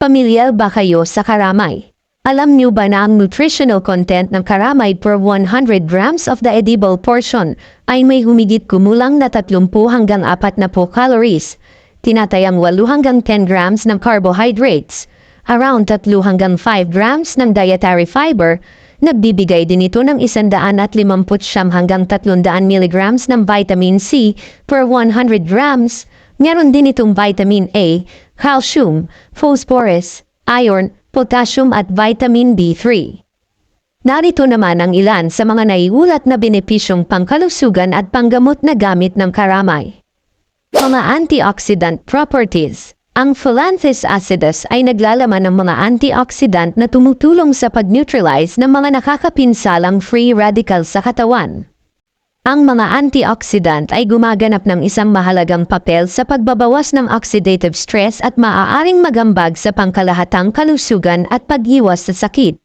Pamilyar ba kayo sa karamay? Alam niyo ba na ang nutritional content ng karamay per 100 grams of the edible portion ay may humigit kumulang na 30 hanggang 40 calories, tinatayang 8 hanggang 10 grams ng carbohydrates, around 3 hanggang 5 grams ng dietary fiber, nagbibigay din ito ng 150 hanggang 300 milligrams ng vitamin C per 100 grams. Meron din itong vitamin A, calcium, phosphorus, iron, potassium at vitamin B3. Narito naman ang ilan sa mga naiulat na benepisyong pangkalusugan at panggamot na gamit ng karamay. Mga antioxidant properties Ang Phyllanthus acidus ay naglalaman ng mga antioxidant na tumutulong sa pag-neutralize ng mga nakakapinsalang free radicals sa katawan. Ang mga antioxidant ay gumaganap ng isang mahalagang papel sa pagbabawas ng oxidative stress at maaaring magambag sa pangkalahatang kalusugan at pag-iwas sa sakit.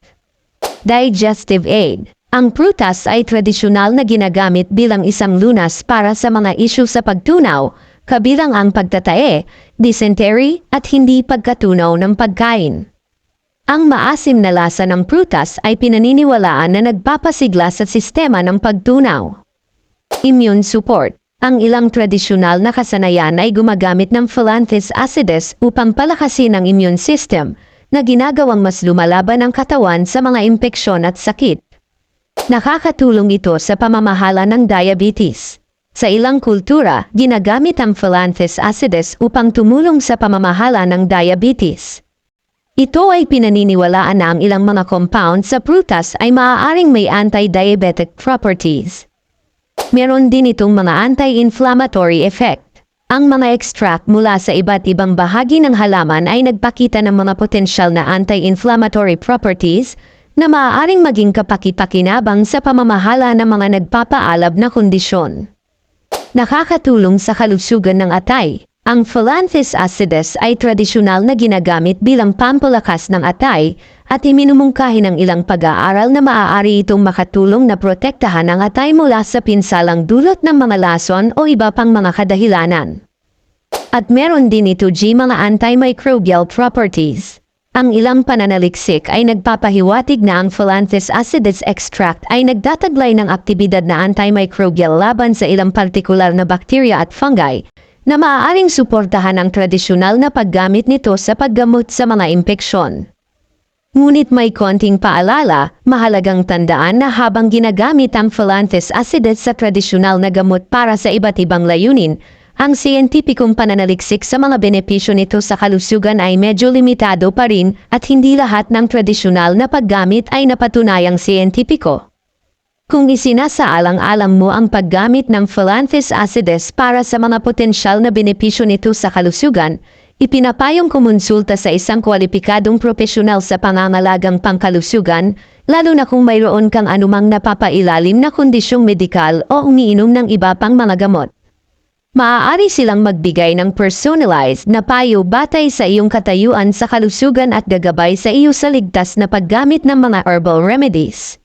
Digestive aid. Ang prutas ay tradisyonal na ginagamit bilang isang lunas para sa mga isyu sa pagtunaw, kabilang ang pagtatae, dysentery at hindi pagkatunaw ng pagkain. Ang maasim na lasa ng prutas ay pinaniniwalaan na nagpapasigla sa sistema ng pagtunaw. Immune support. Ang ilang tradisyonal na kasanayan ay gumagamit ng Phyllanthus acidus upang palakasin ang immune system na ginagawang mas lumalaban ang katawan sa mga impeksyon at sakit. Nakakatulong ito sa pamamahala ng diabetes. Sa ilang kultura, ginagamit ang Phyllanthus acidus upang tumulong sa pamamahala ng diabetes. Ito ay pinaniniwalaan na ang ilang mga compound sa prutas ay maaaring may anti-diabetic properties. Meron din itong mga anti-inflammatory effect. Ang mga extract mula sa iba't ibang bahagi ng halaman ay nagpakita ng mga potensyal na anti-inflammatory properties na maaaring maging kapakipakinabang sa pamamahala ng mga nagpapaalab na kondisyon. Nakakatulong sa kalusugan ng atay. Ang Phyllanthus acidus ay tradisyonal na ginagamit bilang pampalakas ng atay at iminumungkahi ng ilang pag-aaral na maaari itong makatulong na protektahan ang atay mula sa pinsalang dulot ng mga lason o iba pang mga kadahilanan. At meron din ito G mga antimicrobial properties. Ang ilang pananaliksik ay nagpapahiwatig na ang Phyllanthus acidus extract ay nagtataglay ng aktibidad na antimicrobial laban sa ilang partikular na bakterya at fungi na maaaring suportahan ang tradisyonal na paggamit nito sa paggamot sa mga impeksyon. Ngunit may konting paalala, mahalagang tandaan na habang ginagamit ang Phyllanthus acidus sa tradisyonal na gamot para sa iba't ibang layunin, ang siyentipikong pananaliksik sa mga benepisyo nito sa kalusugan ay medyo limitado pa rin at hindi lahat ng tradisyonal na paggamit ay napatunayang siyentipiko. Kung isinasaalang-alang mo ang paggamit ng Phyllanthus acidus para sa mga potensyal na benepisyo nito sa kalusugan, ipinapayong kumonsulta sa isang kwalipikadong profesional sa pangangalagang pangkalusugan, lalo na kung mayroon kang anumang napapailalim na kondisyong medikal o umiinom ng iba pang mga gamot. Maaari silang magbigay ng personalized na payo batay sa iyong katayuan sa kalusugan at gagabay sa iyo sa ligtas na paggamit ng mga herbal remedies.